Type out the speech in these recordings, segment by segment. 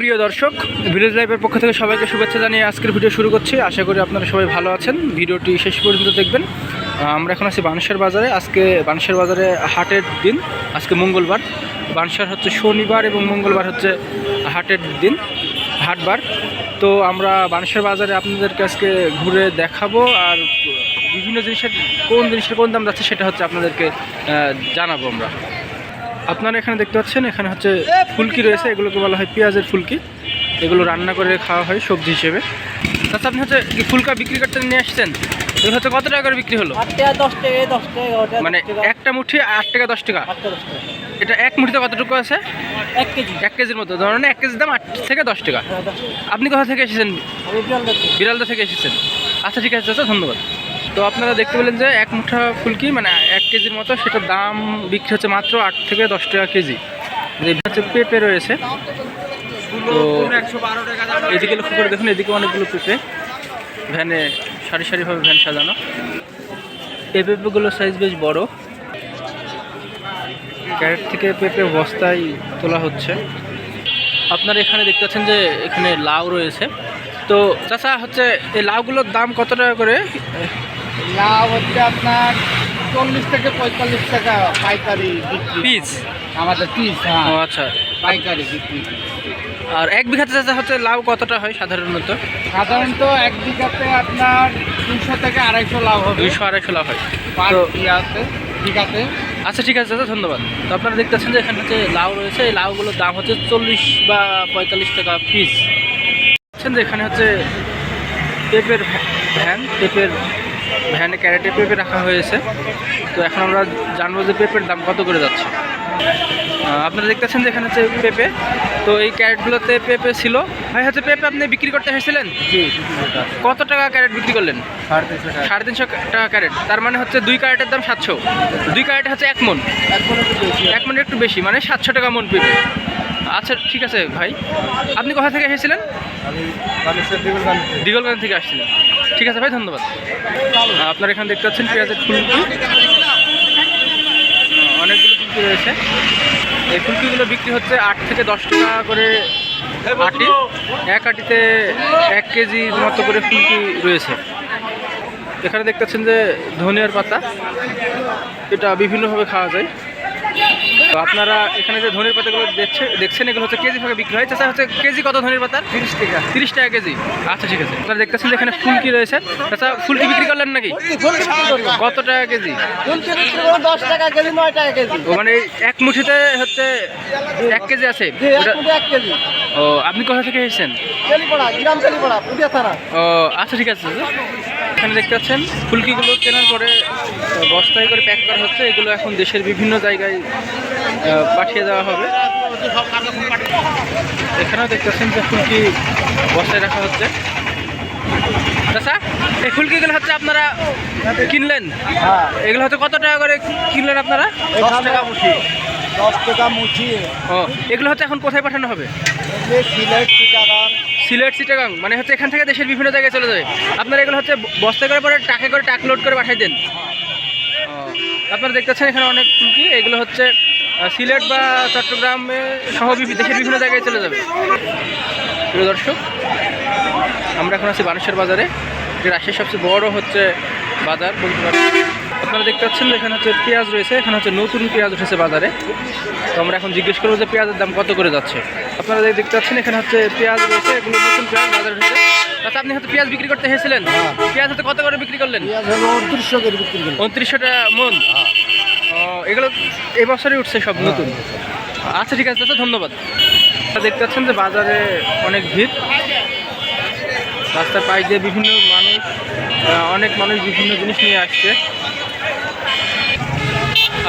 প্রিয় দর্শক ভিলেজ লাইফের পক্ষ থেকে সবাইকে শুভেচ্ছা জানিয়ে আজকের ভিডিও শুরু করছি। আশা করি আপনারা সবাই ভালো আছেন। ভিডিওটি শেষ পর্যন্ত দেখবেন। আমরা এখন আছি বানসার বাজারে। আজকে বানসার বাজারে হাটের দিন, আজকে মঙ্গলবার। বানসার হচ্ছে শনিবার এবং মঙ্গলবার হচ্ছে হাটের দিন, হাটবার। তো আমরা বানসার বাজারে আপনাদেরকে আজকে ঘুরে দেখাবো আর বিভিন্ন জিনিসের কোন জিনিসের কোন দাম যাচ্ছে সেটা হচ্ছে আপনাদেরকে জানাব আমরা। আপনারা এখানে দেখতে পাচ্ছেন এখানে হচ্ছে ফুলকি রয়েছে এগুলোকে বলা হয় পেঁয়াজের ফুলকি। এগুলো রান্না করে খাওয়া হয় সবজি হিসেবে। তাছাড়া আপনি হচ্ছে ফুলকা বিক্রি করতে নিয়ে আসছেন? এগুলো হচ্ছে কত টাকা করে বিক্রি হলো? মানে একটা মুঠি আট টাকা দশ টাকা? এটা এক মুঠিতে কতটুকু আছে? এক কেজি। এক কেজির মতো। ধরেন এক কেজির দাম আট থেকে দশ টাকা। হ্যাঁ। আপনি কোথা থেকে এসেছেন? বিড়ালদা থেকে এসেছেন। আচ্ছা ঠিক আছে চাচা ধন্যবাদ। তো আপনারা দেখতে পেলেন যে এক মুঠা ফুলকি মানে এক কেজির মতো, সেটার দাম বিক্রি হচ্ছে মাত্র আট থেকে দশ টাকা কেজি। যে হচ্ছে পেঁপে রয়েছে। তো এদিকে লক্ষ্য করে দেখুন, এদিকে অনেকগুলো পেঁপে। ভ্যানে সারি সারিভাবে ভ্যান সাজানো। এই পেঁপেগুলোর সাইজ বেশ বড়। ক্যারেট থেকে পেঁপে বস্তায় তোলা হচ্ছে। আপনারা এখানে দেখতে পাচ্ছেন যে এখানে লাউ রয়েছে। তো চাচা, হচ্ছে এই লাউগুলোর দাম কত টাকা করে? লাভ হচ্ছে আপনার চল্লিশ থেকে পঁয়তাল্লিশ টাকা পাইকারি বিক্রি পিস? আমাদের পিস হ্যাঁ। ও আচ্ছা। পাইকারি বিক্রি। আর এক বিঘাতে চাচা হচ্ছে লাউ কতটা হয় সাধারণত? সাধারণত এক বিঘাতে আপনার তিনশো থেকে আড়াইশো লাভ হবে। দুইশো আড়াইশো লাভ হয়। পার বিঘাতে বিঘাতে। আচ্ছা ঠিক আছে চাচা ধন্যবাদ। তো আপনারা দেখতে পাচ্ছেন যে এখানে হচ্ছে লাউ রয়েছে। এই লাউগুলোর দাম হচ্ছে চল্লিশ বা পঁয়তাল্লিশ টাকা পিস। দেখছেন যে এখানে হচ্ছে পেঁপের ভ্যান পেঁপের ভ্যানে ক্যারেটে পেঁপে রাখা হয়েছে। তো এখন আমরা জানব যে পেঁপের দাম কত করে যাচ্ছে। আপনারা দেখতেছেন যে এখানে হচ্ছে পেঁপে। তো এই ক্যারেটগুলোতে পেঁপে ছিল। ভাই হচ্ছে পেঁপে আপনি বিক্রি করতে এসেছিলেন? কত টাকা ক্যারেট বিক্রি করলেন? সাড়ে তিনশো টাকা। ক্যারেট। তার মানে হচ্ছে দুই ক্যারেটের দাম সাতশো। দুই ক্যারেট হচ্ছে এক মন। এক মন একটু বেশি। মানে সাতশো টাকা মন পেঁপে। আচ্ছা ঠিক আছে ভাই। আপনি কোথা থেকে এসেছিলেন? দিগলগঞ্জ থেকে আসছিলেন। ঠিক আছে ভাই, ধন্যবাদ। আপনার এখানে দেখতে পাচ্ছেন পেঁয়াজের ফুলকি। অনেকগুলো ফুলকি রয়েছে। এই ফুলকিগুলো বিক্রি হচ্ছে আট থেকে দশ টাকা করে আটি। এক আটিতে এক কেজি মতো করে ফুলকি রয়েছে। এখানে দেখতে পাচ্ছেন যে ধনিয়ার পাতা। এটা বিভিন্নভাবে খাওয়া যায়। তো আপনারা এখানে যে ধনির পাতাগুলো দেখছে দেখছেন এগুলো হচ্ছে কেজি ভাগে বিক্রি হয়। চাষা হচ্ছে কেজি কত ধনির পাতার তিরিশ টাকা। তিরিশ টাকা কেজি। আচ্ছা ঠিক আছে। আপনারা দেখতেছেন যে এখানে ফুলকি রয়েছে। আচ্ছা ফুলকি বিক্রি করলেন নাকি? কত টাকা কেজি? দশ টাকা কেজি নয় টাকা কেজি মানে এক মুঠিতে হচ্ছে এক কেজি আছে? ও আপনি কোথা থেকে এসেছেন? ও আচ্ছা ঠিক আছে। এখানে দেখতে পাচ্ছেন ফুলকিগুলো কেনার পরে বস্তায় করে প্যাক করা হচ্ছে। এগুলো এখন দেশের বিভিন্ন জায়গায় পাঠিয়ে দেওয়া হবে। এখানেও দেখতে পাচ্ছেন যে ফুলকি বস্তায় রাখা হচ্ছে। আচ্ছা এই ফুলকিগুলো হচ্ছে আপনারা কিনলেন? হ্যাঁ এগুলো হচ্ছে কত টাকা করে কিনলেন আপনারা? দশ টাকা মুঠি। দশ টাকা মুঠি। ও এগুলো হচ্ছে এখন কোথায় পাঠানো হবে? সিলেট সিলেট, চিটাগাং মানে হচ্ছে এখান থেকে দেশের বিভিন্ন জায়গায় চলে যাবে। আপনারা এগুলো হচ্ছে বস্তা করে পরে টাকে করে টাক লোড করে পাঠাই দেন। আপনারা দেখতে দেখতেছেন এখানে অনেক ফুলকি এগুলো হচ্ছে সিলেট বা চট্টগ্রামে সহ দেশের বিভিন্ন জায়গায় চলে যাবে। প্রিয় দর্শক, আমরা এখন আছি বানেশ্বর বাজারে যে রাজশাহীর সবচেয়ে বড় হচ্ছে বাজার, বলতে পারেন আপনারা দেখতে পাচ্ছেন যে এখানে হচ্ছে পেঁয়াজ রয়েছে এখানে হচ্ছে নতুন পেঁয়াজ উঠেছে বাজারে। তো আমরা এখন জিজ্ঞেস করব যে পেঁয়াজের দাম কত করে যাচ্ছে। আপনারা দেখতে পাচ্ছেন এখানে হচ্ছে পেঁয়াজ রয়েছে এগুলো নতুন পেঁয়াজ বাজারে উঠেছে। আচ্ছা আপনি হয়তো পেঁয়াজ বিক্রি করতে এসেছিলেন। পেঁয়াজ হচ্ছে কত করে বিক্রি করলেন? উনত্রিশশো করে বিক্রি উনত্রিশশো টাকা মন? এগুলো এই বছরই উঠছে সব নতুন? আচ্ছা ঠিক আছে ধন্যবাদ। দেখতে পাচ্ছেন যে বাজারে অনেক ভিড়। রাস্তার পাশ দিয়ে বিভিন্ন মানুষ অনেক মানুষ বিভিন্ন জিনিস নিয়ে আসছে।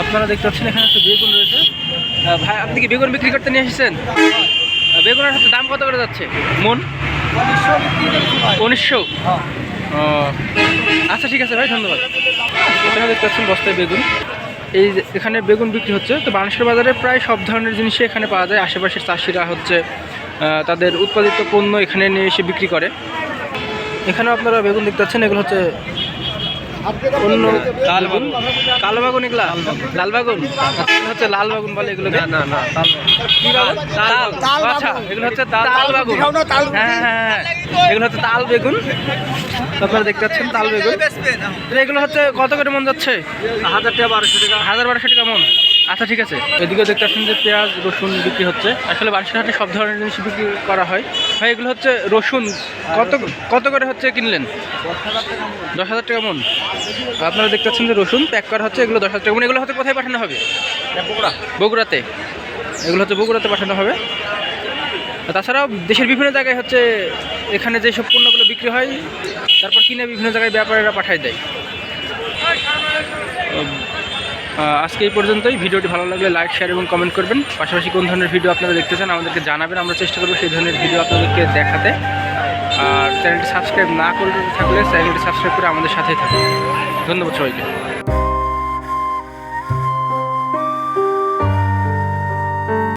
আপনারা দেখতে পাচ্ছেন এখানে একটা বেগুন রয়েছে। ভাই, আপনি কি বেগুন বিক্রি করতে নিয়ে এসেছেন? বেগুনের হাতে দাম কত করে যাচ্ছে? মন? উনিশশো। আচ্ছা ঠিক আছে ভাই, ধন্যবাদ। এখানে দেখতে পাচ্ছেন বস্তায় বেগুন। এই এখানে বেগুন বিক্রি হচ্ছে। তো বানেশ্বর বাজারে প্রায় সব ধরনের জিনিসই এখানে পাওয়া যায়। আশেপাশের চাষিরা হচ্ছে তাদের উৎপাদিত পণ্য এখানে নিয়ে এসে বিক্রি করে। এখানেও আপনারা বেগুন দেখতে পাচ্ছেন, এগুলো হচ্ছে অন্য লাল বাগুন কালো বাগুন এগুলা লাল বাগুন হচ্ছে লাল বাগুন বলে এগুলো না না না তাল। আচ্ছা এগুলো হচ্ছে তাল বাগুন। হ্যাঁ হ্যাঁ হ্যাঁ এগুলো হচ্ছে তাল বেগুন। আপনারা দেখতে পাচ্ছেন তাল বেগুন। এগুলো হচ্ছে কত করে মন যাচ্ছে? হাজার টাকা বারোশো টাকা। হাজার বারোশো টাকা মন। আচ্ছা ঠিক আছে। এদিকে দেখতে পাচ্ছেন যে পেঁয়াজ রসুন বিক্রি হচ্ছে। আসলে বাংলাদেশের হাটে সব ধরনের জিনিস বিক্রি করা হয়। ভাই এগুলো হচ্ছে রসুন। কত কত করে হচ্ছে কিনলেন? দশ হাজার টাকা মন। আপনারা দেখতে পাচ্ছেন যে রসুন প্যাক করা হচ্ছে এগুলো দশ হাজার টাকা মন। এগুলো হচ্ছে কোথায় পাঠানো হবে? বগুড়াতে। এগুলো হচ্ছে বগুড়াতে পাঠানো হবে। তাছাড়াও দেশের বিভিন্ন জায়গায় হচ্ছে এখানে যেসব পণ্যগুলো বিক্রি হয় তারপর কিনে বিভিন্ন জায়গায় ব্যাপারীরা পাঠায় দেয়। আজকে এই পর্যন্তই। ভিডিওটি ভালো লাগলে লাইক শেয়ার এবং কমেন্ট করবেন। পাশাপাশি কোন ধরনের ভিডিও আপনারা দেখতে চান আমাদেরকে জানাবেন। আমরা চেষ্টা করব সেই ধরনের ভিডিও আপনাদেরকে দেখাতে। আর চ্যানেলটি সাবস্ক্রাইব না করে থাকলে চ্যানেলটি সাবস্ক্রাইব করে আমাদের সাথেই থাকুন। ধন্যবাদ সবাইকে।